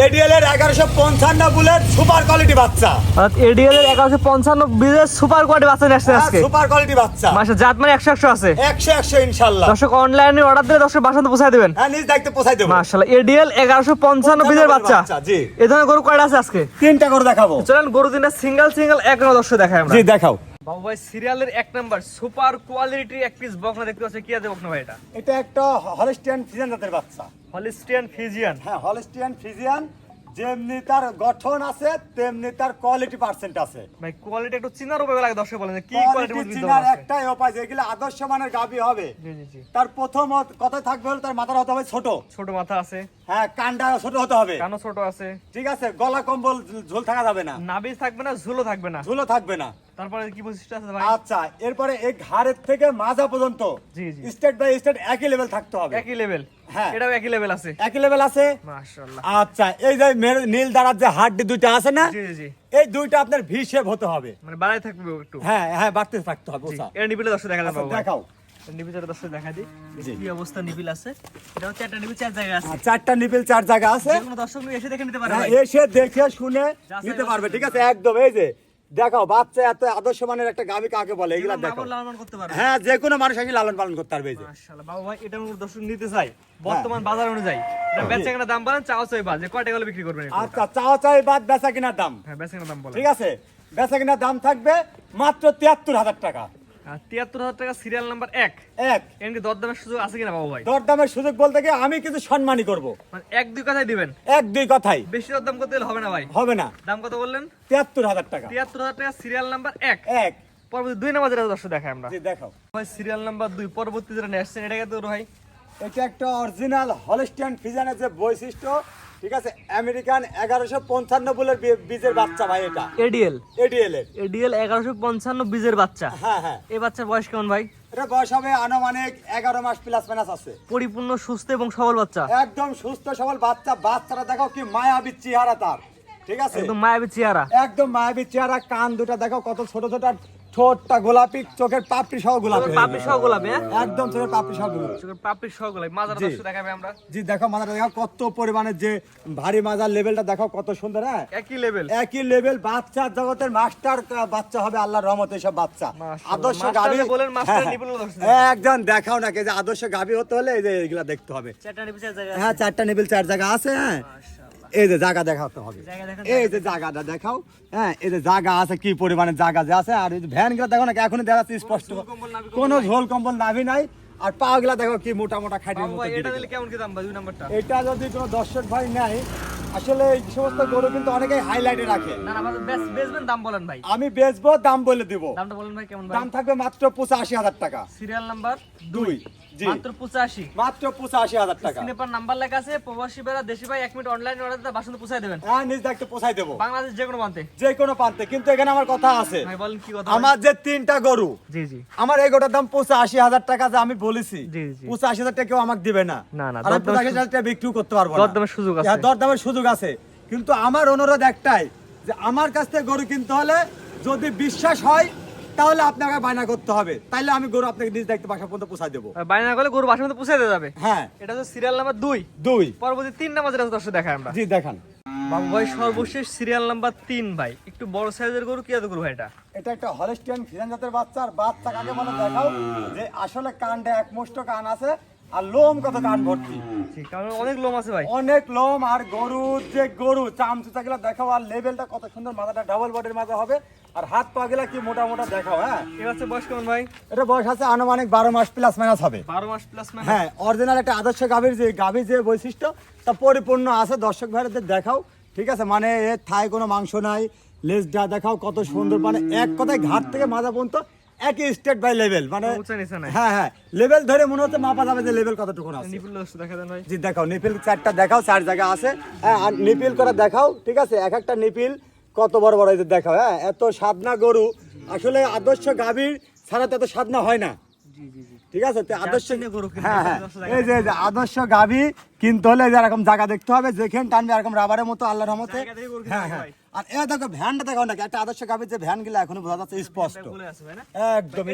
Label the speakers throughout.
Speaker 1: ADL এর এগারোশো পঞ্চান্ন বুলেট সুপার কোয়ালিটি বাচ্চা।
Speaker 2: এডিএল এর এগারোশো পঞ্চান্ন বিজের সুপার কোয়ালিটি বাচ্চা নিয়ে আসছে আজকে।
Speaker 1: সুপার কোয়ালিটি বাচ্চা।
Speaker 2: মাসে জাত মানে একশো একশো আছে।
Speaker 1: একশো একশো ইনশাল্লাহ।
Speaker 2: দর্শক অনলাইনে অর্ডার দিলে দর্শক বাসন্ত পৌঁছায় দেবেন।
Speaker 1: হ্যাঁ নিজ দায়িত্বে পৌঁছাই দেবো।
Speaker 2: মাশাআল্লাহ এডিএল এগারোশো পঞ্চান্ন বিজের বাচ্চা।
Speaker 1: জি।
Speaker 2: এ ধরনের গরু কয়টা আছে আজকে?
Speaker 1: তিনটা করে দেখাবো।
Speaker 2: চলেন গরু তিনটা সিঙ্গেল সিঙ্গেল এক দর্শক দেখাই আমরা।
Speaker 1: জি দেখাও।
Speaker 2: বাবু ভাই সিরিয়ালের এক নাম্বার সুপার কোয়ালিটি এক পিস বকনা দেখতে পাচ্ছি কি আছে বকনা ভাই এটা?
Speaker 1: এটা একটা হলিস্টিয়ান ফিজিয়ান জাতের বাচ্চা।
Speaker 2: হলিস্টিয়ান ফিজিয়ান
Speaker 1: হ্যাঁ হলিস্টিয়ান ফিজিয়ান যেমনি তার গঠন আছে তেমনি তার কোয়ালিটি পার্সেন্ট আছে।
Speaker 2: ভাই কোয়ালিটি একটু চিনার উপরে লাগে দর্শক বলেন কি
Speaker 1: কোয়ালিটি চিনার একটাই উপায় যেগুলো আদর্শ মানের গাবি হবে।
Speaker 2: জি জি জি।
Speaker 1: তার প্রথম কথা থাকবে হলো তার মাথার হতে হবে ছোট।
Speaker 2: ছোট মাথা আছে।
Speaker 1: হ্যাঁ কান্ডা ছোট হতে হবে।
Speaker 2: কানো ছোট আছে।
Speaker 1: ঠিক আছে গলা কম্বল ঝোল থাকা যাবে না।
Speaker 2: থাকবে না ঝুলো থাকবে না।
Speaker 1: ঝুলো থাকবে না।
Speaker 2: তারপরে কি বৈশিষ্ট্য আছে ভাই?
Speaker 1: আচ্ছা এরপরে এই ঘাড়ের থেকে মাজা পর্যন্ত
Speaker 2: জি, জি।
Speaker 1: স্টেট বাই স্টেট একই লেভেল থাকতে হবে।
Speaker 2: একই লেভেল
Speaker 1: হ্যাঁ।
Speaker 2: এটাও একই লেভেল আছে।
Speaker 1: একই লেভেল আছে?
Speaker 2: মাশাআল্লাহ।
Speaker 1: আচ্ছা এই যে নীল দাঁড়ার যে হাড্ডি দুইটা আছে না
Speaker 2: জি জি
Speaker 1: এই দুইটা আপনার ভি শেপ হতে হবে।
Speaker 2: মানে বাড়াই থাকবে একটু।
Speaker 1: হ্যাঁ হ্যাঁ বাড়তে থাকতে হবে ওসা।
Speaker 2: এটা নিবিলে দর্শক দেখা যাবে
Speaker 1: আচ্ছা, দেখাও।
Speaker 2: নিবিলের দর্শক দেখা দিই কি অবস্থা নিবিল আছে? এটা হচ্ছে একটা নিবিল চার জায়গা আছে।
Speaker 1: চারটা নিপিল চার জায়গা আছে।
Speaker 2: কোনো দর্শক এসে দেখে নিতে পারে
Speaker 1: হ্যাঁ, এসে দেখে শুনে নিতে পারবে ঠিক আছে? একদম এই যে দেখাও বাচ্চা এত আদর্শ মানের একটা গাভী কাকে বলে? এগুলা দেখো হ্যাঁ যে কোনো মানুষ এসে লালন পালন করতে পারবে
Speaker 2: মাশাআল্লাহ বাবু ভাই এটা আমার দর্শক নিতে চাই। বর্তমান বাজার অনুযায়ী। এটা বেচা কেনা দাম বলেন চাও চাই বাজে কয় টাকা হলে বিক্রি করবেন
Speaker 1: আচ্ছা চাও চাই বাদ বেচা কিনার দাম।
Speaker 2: হ্যাঁ বেচা কেনা দাম বলেন।
Speaker 1: ঠিক আছে? বেচা কিনার দাম থাকবে মাত্র তিয়াত্তর হাজার টাকা।
Speaker 2: আর তিয়াত্তর হাজার টাকা সিরিয়াল নাম্বার এক।
Speaker 1: এক।
Speaker 2: এমনকি দরদামের সুযোগ আছে কিনা বাবু ভাই?
Speaker 1: দরদামের সুযোগ বলতে গিয়ে আমি কিছু সম্মানই করব।
Speaker 2: মানে এক দুই কথাই দিবেন?
Speaker 1: এক দুই কথাই।
Speaker 2: বেশি দরদাম করতে গেলে হবে না ভাই।
Speaker 1: হবে না।
Speaker 2: দাম কত বললেন?
Speaker 1: তিয়াত্তর হাজার টাকা।
Speaker 2: তিয়াত্তর হাজার টাকা সিরিয়াল নাম্বার এক।
Speaker 1: এক।
Speaker 2: পরবর্তী দুই নাম্বার যেটা দর্শক দেখায় আমরা।
Speaker 1: দেখাও।
Speaker 2: ভাই সিরিয়াল নাম্বার দুই পরবর্তী যেটা এটা কত ভাই?
Speaker 1: এটা একটা অরিজিনাল হলিস্টিয়ান ফিজানের যে বৈশিষ্ট্য ঠিক আছে? আমেরিকান এগারোশো পঞ্চান্ন বলের বী- বীজের বাচ্চা ভাই এটা।
Speaker 2: এডিএল।
Speaker 1: এডিএল এর।
Speaker 2: এডিএল এগারোশো পঞ্চান্ন বীজের বাচ্চা।
Speaker 1: হ্যাঁ হ্যাঁ।
Speaker 2: এই বাচ্চার বয়স কেমন ভাই?
Speaker 1: এটা বয়স হবে আনুমানিক এগারো মাস প্লাস মাইনাস আছে।
Speaker 2: পরিপূর্ণ সুস্থ এবং সবল বাচ্চা।
Speaker 1: একদম সুস্থ সবল বাচ্চা। বাচ্চাটা দেখো কি মায়াবী চেহারা তার। ঠিক আছে?
Speaker 2: একদম মায়াবী চেহারা।
Speaker 1: একদম মায়াবী চেহারা কান দুটা দেখো কত ছোট ছোট ঠোঁটটা গোলাপি চোখের পাপড়ি সহ গোলাপি।
Speaker 2: পাপড়ি সহ গোলাপি হ্যাঁ?
Speaker 1: একদম চোখের পাপড়ি সহ গোলাপি।
Speaker 2: চোখের পাপড়ি সহ গোলাপি মাজার। দর্শক দেখাবে আমরা?
Speaker 1: জি দেখো দেখো কত পরিমাণে যে ভারী মাজার লেভেলটা দেখো কত সুন্দর হ্যাঁ?
Speaker 2: একই লেভেল।
Speaker 1: একই লেভেল বাচ্চার জগতের মাস্টার বাচ্চা হবে আল্লাহর রহমতে সব বাচ্চা। আদর্শ গাভী
Speaker 2: বলেন, মাস্টার
Speaker 1: হ্যাঁ, হ্যাঁ, একজন দেখাও নাকি যে আদর্শ গাভী হতে হলে এই যে এগুলা দেখতে হবে।
Speaker 2: চারটা নিচে জায়গা
Speaker 1: হ্যাঁ চারটা নেবেল চার জায়গা আছে হ্যাঁ। এই যে জায়গা দেখাতে হবে। এই যে জায়গাটা দেখাও। হ্যাঁ এই যে জায়গা আছে কি পরিমাণে জায়গা যে আছে আর এই যে ভ্যানগুলা দেখো না এখনই দেখাচ্ছে স্পষ্ট। কোন। ঝোল কম্বল নাভি নাই। আর পা গুলা দেখো কি মোটা মোটা খাটির মতো
Speaker 2: এটা দিলে কেমন কি দাম ভাই নাম্বারটা?
Speaker 1: এটা যদি কোনো দর্শক ভাই নাই আসলে এই সমস্ত গরু কিন্তু অনেকেই হাইলাইটে রাখে।
Speaker 2: না না আমাদের বেচ বেচবেন দাম বলেন ভাই।
Speaker 1: আমি বেচবো দাম বলে দিব।
Speaker 2: দামটা বলেন ভাই কেমন ভাই?
Speaker 1: দাম থাকবে মাত্র পঁচাশি হাজার টাকা।
Speaker 2: সিরিয়াল নাম্বার
Speaker 1: দুই।
Speaker 2: মাত্র পঁচাশি।
Speaker 1: মাত্র পঁচাশি হাজার টাকা।
Speaker 2: স্ক্রিনে নাম্বার লেখা আছে প্রবাসী বেড়া দেশি ভাই এক মিনিট অনলাইন অর্ডার দিতে বাসন পৌঁছায় দেবেন।
Speaker 1: হ্যাঁ নিজ দেবো।
Speaker 2: বাংলাদেশ যে কোনো প্রান্তে।
Speaker 1: যে কোনো প্রান্তে কিন্তু এখানে আমার কথা আছে।
Speaker 2: বলেন কি কথা
Speaker 1: আমার যে তিনটা গরু
Speaker 2: জি জি।
Speaker 1: আমার এই গোটার দাম পঁচাশি হাজার টাকা যে আমি বলেছি। পঁচাশি হাজার টাকা কেউ আমাকে দিবে না।
Speaker 2: না, না, দরদামের
Speaker 1: পঁচাশি হাজার টাকা বিক্রিও করতে পারব
Speaker 2: দরদামের সুযোগ আছে।
Speaker 1: হ্যাঁ, দরদামের সুযোগ আছে। কিন্তু আমার অনুরোধ একটাই যে আমার কাছ থেকে গরু কিনতে হলে যদি বিশ্বাস হয় তাহলে আপনাকে বায়না করতে হবে। তাইলে আমি গরু আপনাকে নিজ দায়িত্ব বাসা পর্যন্ত পৌঁছাই দেবো।
Speaker 2: বাইনা করলে গরু বাসার মধ্যে পৌঁছে দেওয়া যাবে?
Speaker 1: হ্যাঁ।
Speaker 2: এটা হচ্ছে সিরিয়াল নাম্বার দুই।
Speaker 1: দুই।
Speaker 2: পরবর্তী তিন নাম্বার যেটা দর্শক দেখায় আমরা।
Speaker 1: জি দেখান।
Speaker 2: বাবু ভাই সর্বশেষ সিরিয়াল নাম্বার তিন ভাই। একটু বড় সাইজের গরু কি গরু ভাই এটা?
Speaker 1: এটা একটা হলিস্টিয়ান ফিজান জাতের বাচ্চা। আর বাচ্চা কাকে বলে দেখাও? যে আসলে কানটা এক মুষ্ট কান আছে আর লোম কত কান ভর্তি?
Speaker 2: অনেক লোম আছে ভাই।
Speaker 1: অনেক লোম আর গরুর যে গরু চামচুচা গুলা দেখাও আর লেভেলটা কত সুন্দর মাথাটা ডাবল বডির মাঝে হবে। আর হাত পা গুলা কি মোটা মোটা দেখাও হ্যাঁ?
Speaker 2: এ হচ্ছে বয়স কেমন ভাই?
Speaker 1: এটা বয়স আছে আনুমানিক বারো মাস প্লাস মাইনাস হবে।
Speaker 2: বারো মাস প্লাস মানে
Speaker 1: হ্যাঁ অরিজিনাল একটা আদর্শ গাভীর যে গাভীর যে বৈশিষ্ট্য তা পরিপূর্ণ আছে। দর্শক ভাইদের দেখাও ঠিক আছে? মানে এর থায় কোনো মাংস নাই লেজ ডা দেখাও কত সুন্দর। মানে এক কথায় ঘাট থেকে মাজা পর্যন্ত একই স্টেট বাই লেভেল মানে হ্যাঁ হ্যাঁ লেভেল ধরে মনে হচ্ছে মাপা যাবে যে লেভেল কতটুকু আছে।
Speaker 2: নিপুল দেখা দেন ভাই।
Speaker 1: জি দেখাও নিপিল চারটা দেখাও চার জায়গা আছে। হ্যাঁ আর নিপিল করে দেখাও ঠিক আছে? এক একটা নিপিল কত বড় বড় যে দেখাও হ্যাঁ? এত সাদনা গরু আসলে আদর্শ গাভীর ছাড়া তো এত সাদনা হয় না। ঠিক আছে? আদর্শ
Speaker 2: গরু
Speaker 1: হ্যাঁ হ্যাঁ। এই যে আদর্শ গাভী কিনতে হলে এরকম জায়গা দেখতে হবে যেখানে টানবে এরকম রাবারের মতো আল্লাহর রহমতে। হ্যাঁ হ্যাঁ। আর এ দেখো ভ্যানটা দেখো না একটা আদর্শ গাভীর যে ভ্যানগুলো এখনও বোঝা যাচ্ছে স্পষ্ট। একদম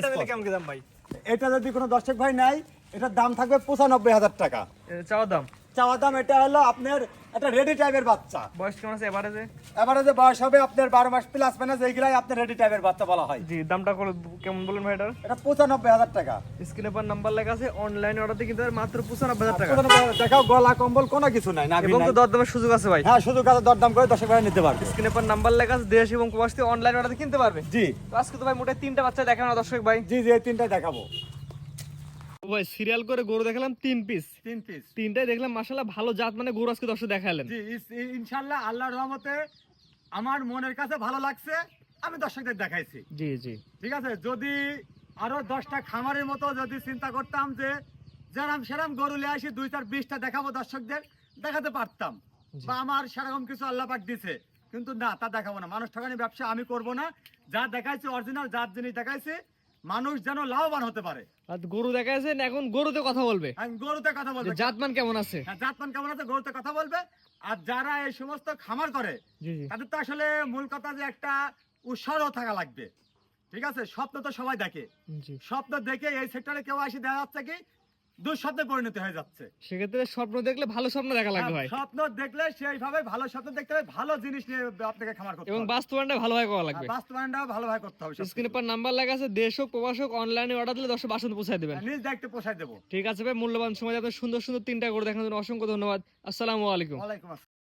Speaker 2: এটা
Speaker 1: যদি কোনো দর্শক ভাই নাই এটার দাম থাকবে পঁচানব্বই হাজার টাকা।
Speaker 2: চাওয়ার দাম?
Speaker 1: চাওয়া দাম এটা হলো আপনার একটা রেডি টাইপের বাচ্চা।
Speaker 2: বয়স কেমন আছে এভারেজে
Speaker 1: এবারে যে বয়স হবে আপনার বারো মাস প্লাস মাইনাস এইগুলাই আপনার রেডি টাইপের বাচ্চা বলা হয়।
Speaker 2: জি দামটা করে কেমন বলুন ভাই এটার?
Speaker 1: এটা পঁচানব্বই হাজার টাকা।
Speaker 2: স্ক্রিনে পর নাম্বার লেখা আছে অনলাইনে অর্ডার কিন্তু মাত্র পঁচানব্বই হাজার টাকা।
Speaker 1: দেখাও গলা কম্বল কোনো কিছু নাই না
Speaker 2: এবং তো দরদামের সুযোগ আছে ভাই।
Speaker 1: হ্যাঁ শুধু কাছে দরদাম করে দশ ভাই নিতে পারবে।
Speaker 2: স্ক্রিনে পর নাম্বার লেখা আছে দেশ এবং প্রবাস থেকে অনলাইন অর্ডার দিয়ে কিনতে পারবে।
Speaker 1: জি।
Speaker 2: তো আজকে তো ভাই মোটে তিনটা বাচ্চা দেখানো না দর্শক ভাই।
Speaker 1: জি জি এই তিনটাই দেখাবো।
Speaker 2: ভাই সিরিয়াল করে গরু দেখালাম তিন পিস
Speaker 1: তিন পিস
Speaker 2: তিনটাই দেখলাম মাশাআল্লাহ ভালো জাত মানে গরু আজকে দর্শক দেখালেন।
Speaker 1: জি ইনশাল্লাহ আল্লাহর রহমতে আমার মনের কাছে ভালো লাগছে আমি দর্শকদের দেখাইছি।
Speaker 2: জি জি।
Speaker 1: ঠিক আছে যদি আরও দশটা খামারের মতো যদি চিন্তা করতাম যে যেরাম সেরাম গরু লিয়ে আসি দুই চার বিশটা দেখাবো দর্শকদের দেখাতে পারতাম। বা আমার সেরকম কিছু আল্লাহ পাক দিছে কিন্তু না তা দেখাবো না। মানুষ ঠকানি ব্যবসা আমি করব না। যা দেখাইছি অরিজিনাল যার জিনিস দেখাইছি মানুষ যেন লাভবান হতে পারে।
Speaker 2: আর গরু দেখাইছেন এখন গরুতে কথা বলবে।
Speaker 1: আমি গরুতে কথা
Speaker 2: বলবে।
Speaker 1: বলব
Speaker 2: জাতমান কেমন আছে?
Speaker 1: হ্যাঁ, জাতমান কেমন আছে গরুতে কথা বলবে। আর যারা এই সমস্ত খামার করে
Speaker 2: জি জি।
Speaker 1: তাদের তো আসলে মূল কথা যে একটা উৎসাহ থাকা লাগবে। ঠিক আছে? স্বপ্ন তো সবাই দেখে।
Speaker 2: জি।
Speaker 1: স্বপ্ন দেখে এই সেক্টরে কেউ আসে দেখা যাচ্ছে কি দুঃস্বপ্নে পরিণত হয়ে যাচ্ছে।
Speaker 2: সেক্ষেত্রে স্বপ্ন দেখলে ভালো স্বপ্ন দেখা লাগবে ভাই।
Speaker 1: স্বপ্ন দেখলে সেইভাবে ভালো স্বপ্ন দেখতে হবে ভালো জিনিস নিয়ে আপনাকে খামার করতে
Speaker 2: এবং বাস্তবায়নটা ভালোভাবে করা লাগবে।
Speaker 1: বাস্তবায়নটা ভালোভাবে করতে হবে
Speaker 2: স্ক্রিনে পর নাম্বার লেখা আছে দেশ হোক প্রবাস হোক অনলাইনে অর্ডার দিলে দর্শক বাসন পৌঁছায় দেবেন।
Speaker 1: নিজ দায়িত্বে পৌঁছায় দেবো।
Speaker 2: ঠিক আছে ভাই মূল্যবান সময় আপনার সুন্দর সুন্দর তিনটা করে দেখানোর জন্য অসংখ্য ধন্যবাদ। আসসালামু আলাইকুম।
Speaker 1: ওয়ালাইকুম আসসালাম।